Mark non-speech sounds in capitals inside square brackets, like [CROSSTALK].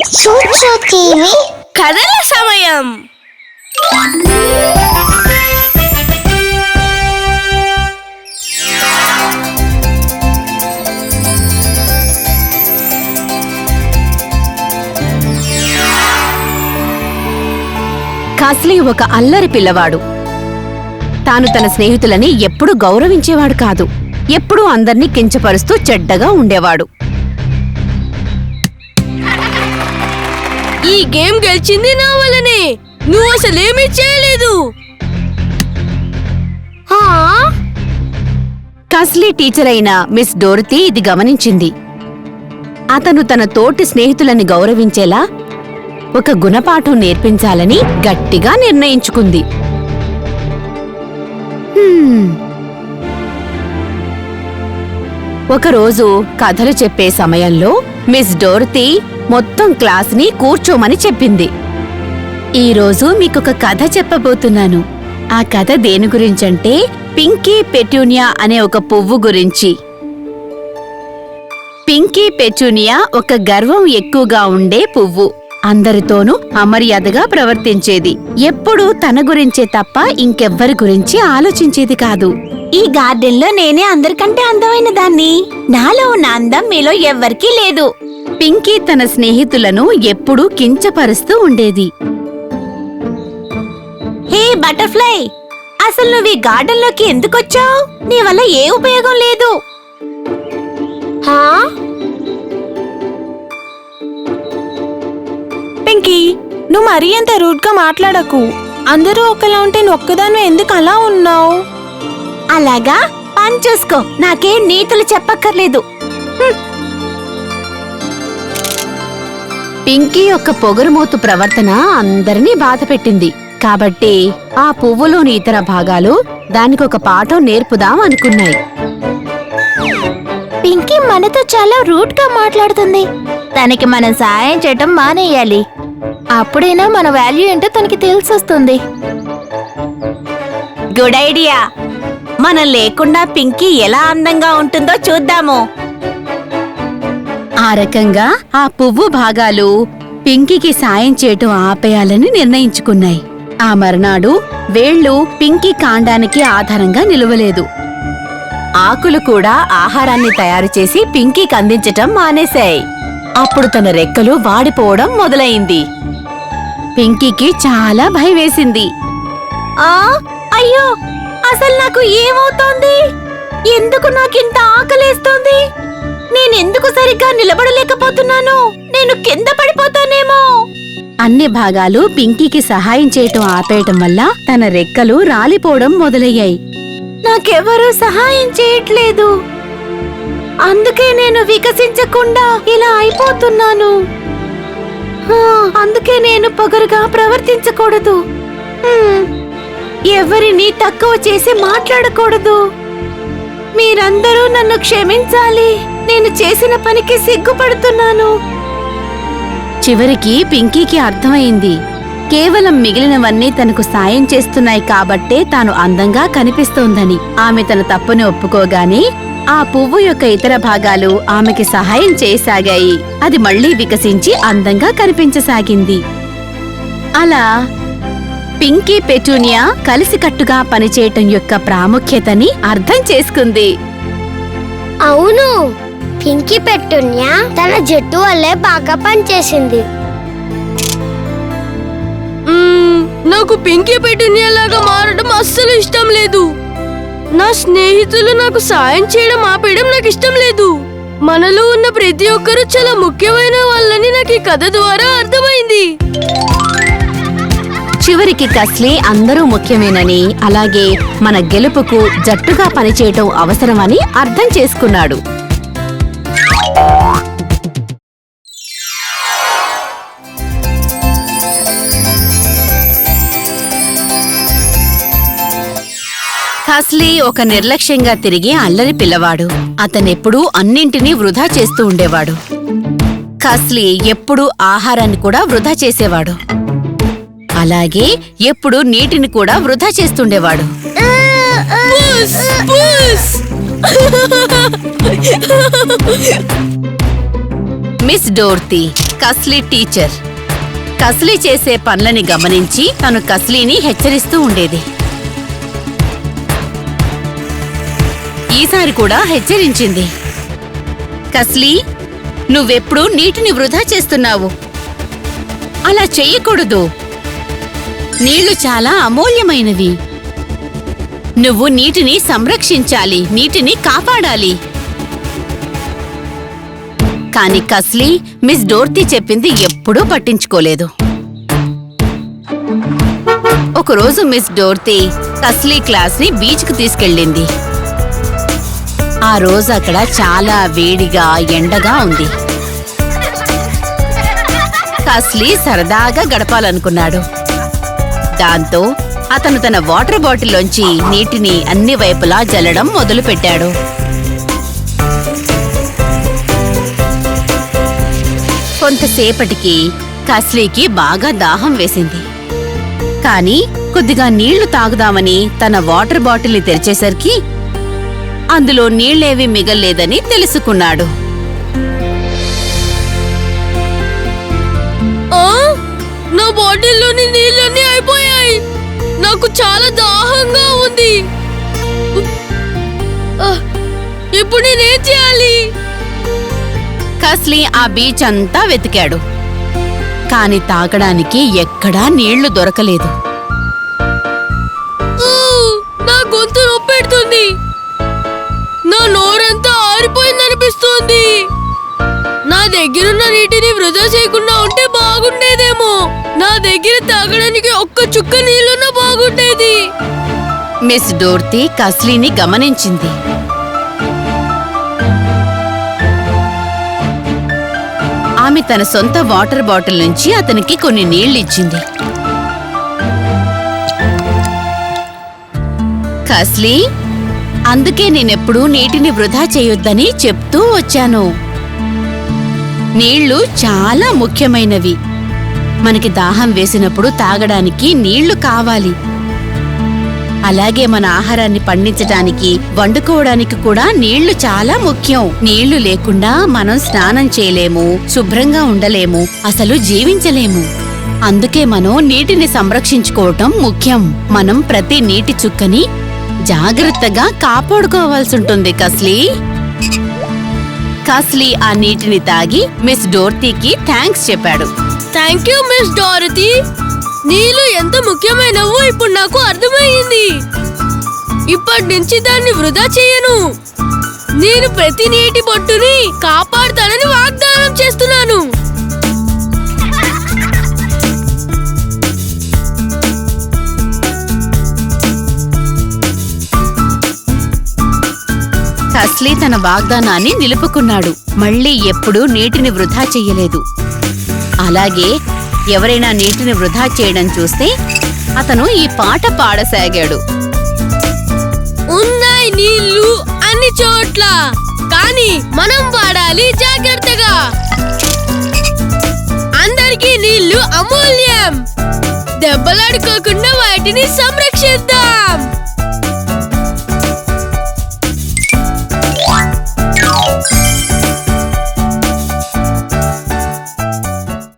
TV కథల సమయం. కాస్లీ ఒక అల్లరి పిల్లవాడు. తాను తన స్నేహితులని ఎప్పుడూ గౌరవించేవాడు కాదు. ఎప్పుడూ అందర్నీ కించపరుస్తూ చెడ్డగా ఉండేవాడు. ఈ గేమ్ గెలిచింది నా వల్లనే. నువ్వు అసలేమీ చేయలేదు. హా? టీచర్ అయిన మిస్ డోరతీ ఇది గమనించింది. అతను తన తోటి స్నేహితులని గౌరవించేలా ఒక గుణపాఠం నేర్పించాలని గట్టిగా నిర్ణయించుకుంది. ఒకరోజు కథలు చెప్పే సమయంలో మిస్ డోరతీ మొత్తం క్లాస్ని కూర్చోమని చెప్పింది. ఈరోజు మీకొక కథ చెప్పబోతున్నాను. ఆ కథ దేని గురించంటే పింకీ పెట్యూనియా అనే ఒక పువ్వు గురించి. పింకీ పెట్యూనియా ఒక గర్వం ఎక్కువగా ఉండే పువ్వు. అందరితోనూ అమర్యాదగా ప్రవర్తించేది. ఎప్పుడూ తన గురించే తప్ప ఇంకెవ్వరి గురించి ఆలోచించేది కాదు. ఈ గార్డెన్లో నేనే అందరికంటే అందమైన దాన్ని. నాలో ఉన్న అందం మీలో ఎవ్వరికీ లేదు. పింకీ తన స్నేహితులను ఎప్పుడూ కించపరుస్తూ ఉండేది. Hey butterfly! అసలు నువ్వు ఈ గార్డెన్లోకి ఎందుకు వచ్చావు నీ వల్ల ఏ ఉపయోగం లేదు. హా? పింకీ నువ్వు మరీ అంత రూడ్గా మాట్లాడకు. అందరూ ఒకలా ఉంటే నువ్వు ఒక్కదాన్ని ఎందుకు అలా ఉన్నావు? అలాగా? పని చూసుకో. నాకేం నీతులు చెప్పక్కర్లేదు. పింకీ యొక్క పొగరుమోతు ప్రవర్తన అందరినీ బాధపెట్టింది కాబట్టి ఆ పువ్వులోని ఇతర భాగాలు దానికొక పాఠం నేర్పుదాం అనుకున్నాయి. పింకీ మనతో చాలా రూట్గా మాట్లాడుతుంది. తనకి మనం సాయం చేయటం మానేయాలి. అప్పుడైనా మన వాల్యూ ఏంటో తనకి తెలిసొస్తుంది. Good idea. మనం లేకుండా పింకీ ఎలా అందంగా ఉంటుందో చూద్దాము. ఆ రకంగా ఆ పువ్వు భాగాలు పింకీకి సాయం చేయటం ఆపేయాలని నిర్ణయించుకున్నాయి. ఆ మర్నాడు వేళ్ళు పింకీ కాండానికి ఆధారంగా నిలవలేదు. ఆకులు కూడా ఆహారాన్ని తయారు చేసి పింకీకి అందించటం మానేశాయి. అప్పుడు తన రెక్కలు వాడిపోవడం మొదలైంది. పింకీకి చాలా భయమేసింది. ఆ అయ్యో అసలు నాకు ఏమవుతోంది? ఎందుకు నాకింత ఆకలేస్తోంది? నేనెందుకు సరిగ్గా నిలబడలేకపోతున్నాను? నేను కింద పడిపోతానేమో? అన్ని భాగాలు పింకీకి సహాయం చేయటం ఆపేయటం వల్ల తన రెక్కలు రాలిపోవడం మొదలయ్యాయి. నాకెవరూ సహాయం చేయట్లేదు. అందుకే నేను వికసించకుండా ఇలా అయిపోతున్నాను. అందుకే నేను పొగరుగా ప్రవర్తించకూడదు. ఎవరిని తక్కువ చేసి మాట్లాడకూడదు. మీరందరూ నన్ను క్షమించాలి. నేను చేసిన పనికి సిగ్గుపడుతున్నాను. చివరికి పింకీకి అర్థమైంది. కేవలం మిగిలినవన్నీ తనకు సాయం చేస్తున్నాయి కాబట్టే తాను అందంగా కనిపిస్తోందని. ఆమె తన తప్పుని ఒప్పుకోగానే ఆ పువ్వు యొక్క ఇతర భాగాలు ఆమెకి సహాయం చేయసాగాయి. అది మళ్ళీ వికసించి అందంగా కనిపించసాగింది. అలా పింకీ పెటూనియా కలిసికట్టుగా పనిచేయటం యొక్క ప్రాముఖ్యతని అర్థం చేసుకుంది. అవును. పింకీ పెట్టున్యా తన జట్టు వల్లే బాగా పనిచేసింది. నాకు పింకీ లాగా మారడం అస్సలు ఇష్టం లేదు. నా స్నేహితులు నాకు సాయం చేయడం ఆపేయడం నాకు ఇష్టం లేదు. మనలో ఉన్న ప్రతి ఒక్కరూ చాలా ముఖ్యమైన వాళ్ళని నాకు ఈ కథ ద్వారా అర్థమైంది. చివరికి కస్లీ అందరూ ముఖ్యమేనని అలాగే మన గెలుపుకు జట్టుగా పనిచేయటం అవసరమని అర్థం చేసుకున్నాడు. కస్లీ ఒక నిర్లక్ష్యంగా తిరిగి అల్లరి పిల్లవాడు. అతనెప్పుడూ అన్నింటినీ వృధా చేస్తూ ఉండేవాడు. కస్లీ ఎప్పుడూ ఆహారాన్ని కూడా వృధా చేసేవాడు. అలాగే ఎప్పుడు నీటిని కూడా వృధా చేస్తుండేవాడు. పుస్, పుస్. [LAUGHS] Miss డోర్తీ కస్లీ teacher. కస్లీ చేసే పనులని గమనించి తను కస్లీని హెచ్చరిస్తూ ఉండేది. ఈసారి కూడా హెచ్చరించింది. కస్లీ నువ్వెప్పుడు నీటిని వృధా చేస్తున్నావు? అలా చెయ్యకూడదు. నీళ్ళు చాలా అమూల్యమైనవి. నువ్వు నీటిని సంరక్షించాలి నీటిని కాపాడాలి. కానీ కస్లీ మిస్ డోర్తీ చెప్పింది ఎప్పుడూ పట్టించుకోలేదు. ఒకరోజు మిస్ డోర్తీ కస్లీ క్లాస్ని బీచ్కు తీసుకెళ్ళింది. ఆ రోజు అక్కడ చాలా వేడిగా ఎండగా ఉంది. కస్లీ సరదాగా గడపాలనుకున్నాడు. దాంతో అతను తన వాటర్ బాటిల్లోంచి నీటిని అన్ని వైపులా జల్లడం మొదలుపెట్టాడు. కొంతసేపటికి కస్లీకి బాగా దాహం వేసింది. కాని కొద్దిగా నీళ్ళు తాగుదామని తన వాటర్ బాటిల్ని తెరిచేసరికి అందులో నీళ్ళేవి మిగల్లేదని తెలుసుకున్నాడు. నా బాటిల్లోని నీళ్ళన్నీ అయిపోయాయి. నాకు చాలా దాహంగా ఉంది. ఇప్పుడు నేనేం చేయాలి? కస్లీ ఆ బీచ్ అంతా వెతికాడు. కాని తాగడానికి ఎక్కడా నీళ్ళు దొరకలేదు. నా గొంతు నొప్పెడుతుంది. నా నోరంతా ఆరిపోయిందనిపిస్తుంది. నా దగ్గరున్న నీటిని వృధా చేయకుండా ఉంటే బాగుండేదేమో. నా దగ్గర తాగడానికి ఒక్క చుక్క నీళ్ళున్నా బాగుండేది. మిస్ డోర్తీ కస్లీని గమనించింది. ఆమె తన సొంత వాటర్ బాటిల్ నుంచి అతనికి కొన్ని నీళ్ళిచ్చింది కస్లీ అందుకే నేనెప్పుడూ నీటిని వృధా చేయొద్దని చెప్తూ వచ్చాను. నీళ్ళు చాలా ముఖ్యమైనవి. మనకి దాహం వేసినప్పుడు తాగడానికి నీళ్ళు కావాలి. అలాగే మన ఆహారాన్ని పండించటానికి వండుకోవడానికి కూడా నీళ్ళు చాలా ముఖ్యం. నీళ్ళు లేకుండా మనం స్నానం చేయలేము శుభ్రంగా ఉండలేము అసలు జీవించలేము. అందుకే మనం నీటిని సంరక్షించుకోవటం ముఖ్యం. మనం ప్రతి నీటి చుక్కని జాగ్రత్తగా కాపాడుకోవాల్సి ఉంటుంది కస్లీ. కస్లీ ఆ నీటిని తాగి మిస్ డోర్తీకి థ్యాంక్స్ చెప్పాడు. Thank you miss Dorothy. నీళ్ళు ఎంత ముఖ్యమైనవో ఇప్పుడు నాకు అర్థమయ్యింది ఇప్పటి నుంచి దాన్ని వృధా చేయను. నేను ప్రతి నీటి బొట్టుని కాపాడుతానని వాగ్దానం చేస్తున్నాను. అస్లీ తన వాగ్దానాన్ని నిలుపుకున్నాడు. మళ్ళీ ఎప్పుడూ నీటిని వృధా చెయ్యలేదు అలాగే ఎవరైనా నీటిని వృధా చేయడం చూస్తే అతను ఈ పాట పాడసాగాడు. ఉన్నాయి నీళ్ళు అన్ని చోట్ల కానీ మనం వాడాలి జాగ్రత్తగా. అందరికీ నీళ్ళు అమూల్యం. దెబ్బలాడుకోకుండా వాటిని సంరక్షిద్దాం.